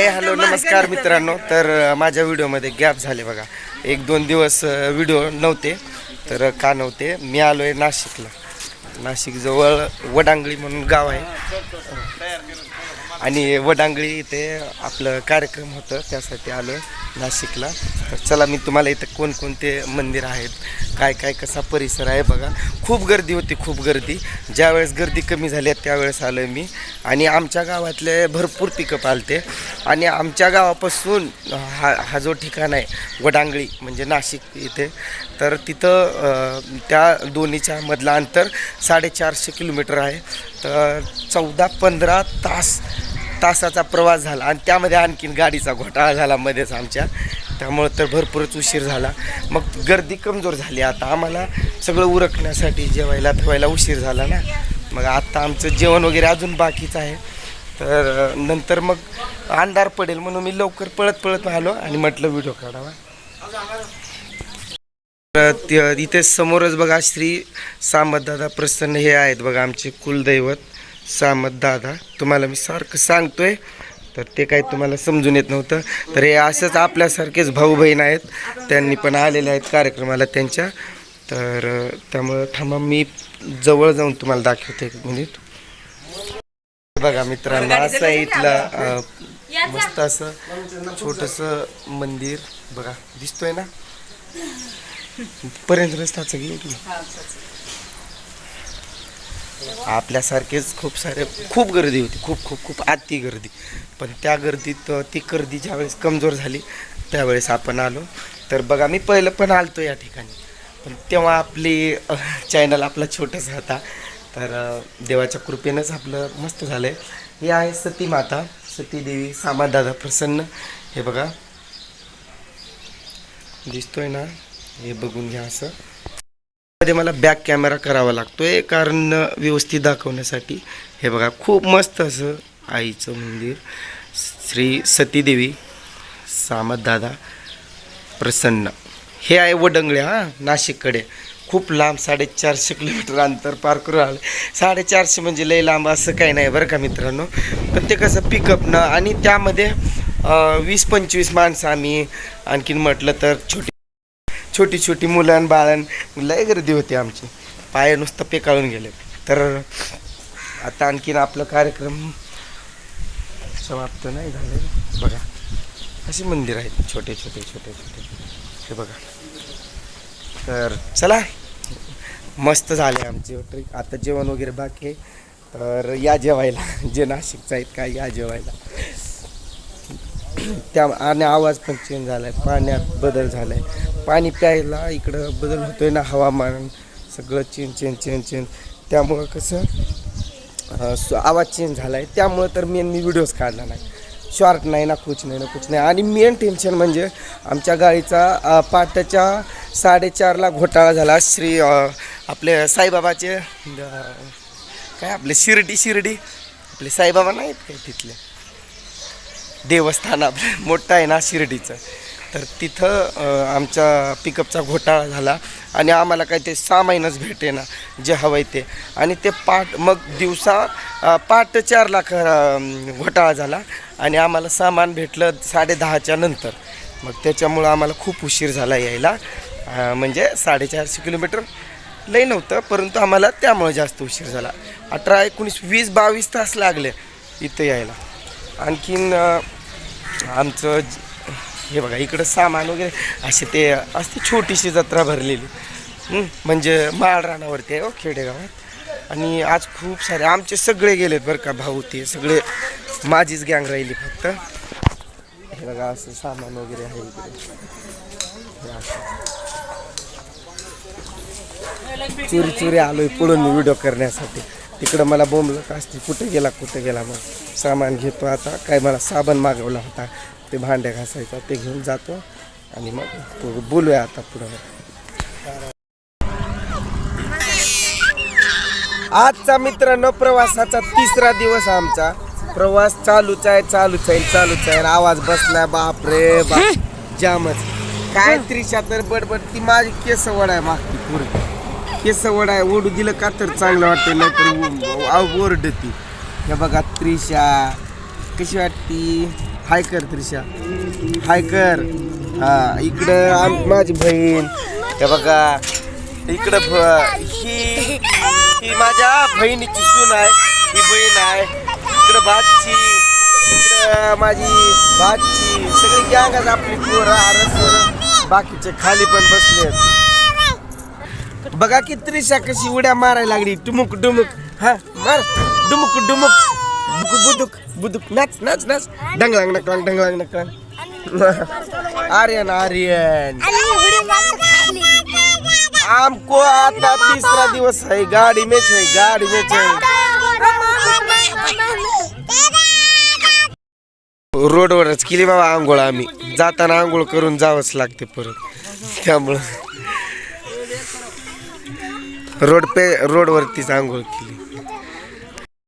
हे हॅलो नमस्कार मित्रांनो. तर माझ्या व्हिडिओमध्ये गॅप झाले बघा. एक दोन दिवस व्हिडिओ नव्हते तर का नव्हते? मी आलो आहे नाशिकला नाशिकजवळ वडांगळी म्हणून गाव आहे. आणि वडांगळी इथे आपलं कार्यक्रम होतं त्यासाठी आलो आहे नाशिकला. तर चला मी तुम्हाला इथं कोणकोणते मंदिर आहेत काय काय कसा परिसर आहे बघा. खूप गर्दी होती खूप गर्दी. ज्यावेळेस गर्दी कमी झाली आहे त्यावेळेस आलो मी. आणि आमच्या गावातले भरपूर पिकअप आलते. आणि आमच्या गावापासून हा हा जो ठिकाण आहे वडांगळी म्हणजे नाशिक इथे तर तिथं त्या दोन्हीच्या मधला अंतर साडेचारशे किलोमीटर आहे. तर चौदा पंधरा तास तासाचा प्रवास झाला. आणि त्यामध्ये आणखीन गाडीचा घोटाळा झाला मध्येच आमच्या. त्यामुळं तर भरपूरच उशीर झाला. मग गर्दी कमजोर झाली. आता आम्हाला सगळं उरकण्यासाठी जेवायला ठेवायला उशीर झाला ना. मग आत्ता आमचं जेवण वगैरे अजून बाकीच आहे. तर नंतर मग अंधार पडेल म्हणून मी लवकर पळत पळत आलो आणि म्हटलं व्हिडिओ काढावा. तर इथे समोरच बघा श्री सामतदादा प्रसन्न हे आहेत बघा आमचे कुलदैवत सामतदादा. तुम्हाला मी सारखं सांगतोय. तर ते काही तुम्हाला समजून येत नव्हतं. तर हे असंच आपल्यासारखेच भाऊ बहीण आहेत. त्यांनी पण आलेले आहेत कार्यक्रमाला त्यांच्या. तर त्यामुळं थांबा मी जवळ जाऊन तुम्हाला दाखवते एक मिनिट. बघा मित्रांनो असं आहे इथलं मस्त असं छोटंसं मंदिर. बघा दिसतोय ना? पर्यंत रस्ताचं की आपल्यासारखेच खूप सारे खूप गर्दी होती खूप खूप खूप आती गर्दी. पण त्या गर्दीत ती गर्दी ज्यावेळेस कमजोर झाली त्यावेळेस आपण आलो. तर बघा मी पहिलं पण आलतो या ठिकाणी. पण तेव्हा आपली चॅनल आपला छोटासा होता. तर देवाच्या कृपेनंच आपलं मस्त झालं आहे हे आहे सती माता सती देवी सामादादा प्रसन्न. हे बघा. दिसतोय ना? हे बघून घ्या असं. मध्ये मला बॅक कॅमेरा करावा लागतोय कारण व्यवस्थित दाखवण्यासाठी. हे बघा खूप मस्त असं आईचं मंदिर. श्री सतीदेवी सामतदादा प्रसन्न. हे आहे वडंगळे हां नाशिककडे. खूप लांब साडेचारशे किलोमीटर अंतर पार करून आलं. साडेचारशे म्हणजे लई लांब असं काही नाही बरं का मित्रांनो. पण ते कसं पिकअपनं आणि त्यामध्ये वीस पंचवीस माणसं आम्ही आणखीन म्हटलं तर छोटे छोटी छोटी मुलां बाळां लय गर्दी होती आमची. पाय नुसतं पेकाळून गेले. तर आता आणखीन आपलं कार्यक्रम समाप्त नाही झाले बघा अशी मंदिर आहेत. छोटे छोटे छोटे छोटे. हे बघा. तर चला मस्त झाले आमचे ट्रिक आता जेवण वगैरे बाकी आहे. तर या जेवायला. जे नाशिकचं आहेत का या जेवायला. त्या आणि आवाज पण चेंज झाला आहे पाण्यात बदल झाला आहे पाणी प्यायला इकडं बदल होतो आहे ना हवामान सगळं चेंज चेंज चेंज चेंज. त्यामुळं कसं आवाज चेंज झाला आहे त्यामुळं तर मेन मी व्हिडिओज काढला नाही. शॉर्ट नाही ना कुछ नाही ना कुछ नाही. आणि मेन टेन्शन म्हणजे आमच्या गाडीचा अं, साडेचारला घोटाळा झाला. श्री आपले साईबाबाचे काय आपले शिर्डी शिर्डी? आपले साईबाबा नाहीत काय तिथले? देवस्थान आपलं मोठं आहे ना शिर्डीचं. तर तिथं आमचा आमच्या पिकअपचा घोटाळा झाला आणि आम्हाला काय ते सहा महिनाच भेटे ना जे हवं आहे ते. आणि ते पाठ मग दिवसा पाठ चार लाख घोटाळा झाला आणि आम्हाला सामान भेटलं साडे दहाच्या नंतर. मग त्याच्यामुळं आम्हाला खूप उशीर झाला यायला. म्हणजे साडेचारशे किलोमीटर लई नव्हतं परंतु आम्हाला त्यामुळे जास्त उशीर झाला. अठरा एकोणीस वीस बावीस तास लागले इथं यायला. आणखीन आमचं ज- हे बघा इकडं सामान वगैरे असे ते असते छोटीशी जत्रा भरलेली. म्हणजे माळ रानावरती आहे हो खेडेगावात. आणि आज खूप सारे आमचे सगळे गेलेत बरं का भाऊ ते सगळे. माझीच गँग राहिली फक्त. हे बघा असं सामान वगैरे आहे इकडे. हे असं. चोरी चोरी आलोय पुढून व्हिडिओ करण्यासाठी. तिकडं मला बोंबलं का असते कुठे गेला कुठे गेला मग? सामान घेतो आता. काय मला साबण मागवला होता ते भांड्या घासायचा ते घेऊन जातो आणि मग बोलूया आता पुढं. आजचा मित्रांनो प्रवासाचा तिसरा दिवस आमचा. प्रवास चालूच आहे चालूच आहे चालूच आहे. आवाज बसलाय बाप रे बाप. जामच. काय त्रिशा तर बडबड ती माझी केस वड आहे मागती पूर्ण केस वडा आहे ओढू दिलं का तर चांगलं वाटतं नाहीतर ओरडती हे बघा त्रिशा. कशी वाटती? हाय कर त्रिशा. हाय कर. हा इकडं आम- माझी बहीण. हे बघा. इकडं भ- ही ही माझ्या बहिणीची सून आहे. ही बहीण आहे. इकडं भातची. इकडं माझी भातची. सगळी गँग आपली पोरं आरस बाकीचे खाली पण बसले बघा की त्रिशा कशी उड्या मारायला लागली. टुमुक डुमुक. हा मार. डुमुक डुमुक. बुक बुदुक बुदुक. नाच नाच नाच. डंगलांग नकलांग डंगलांग नकलांग आर्यन आर्यन. आमको आता तीसरा दिवस है गाड़ी में आहे गाड़ी में आहे. रोडवरच केली बाबा आंघोळ आम्ही. जाताना आंघोळ करून जावंच लागते परत. त्यामुळं रोड पे रोडवरतीच आंघोळ केली.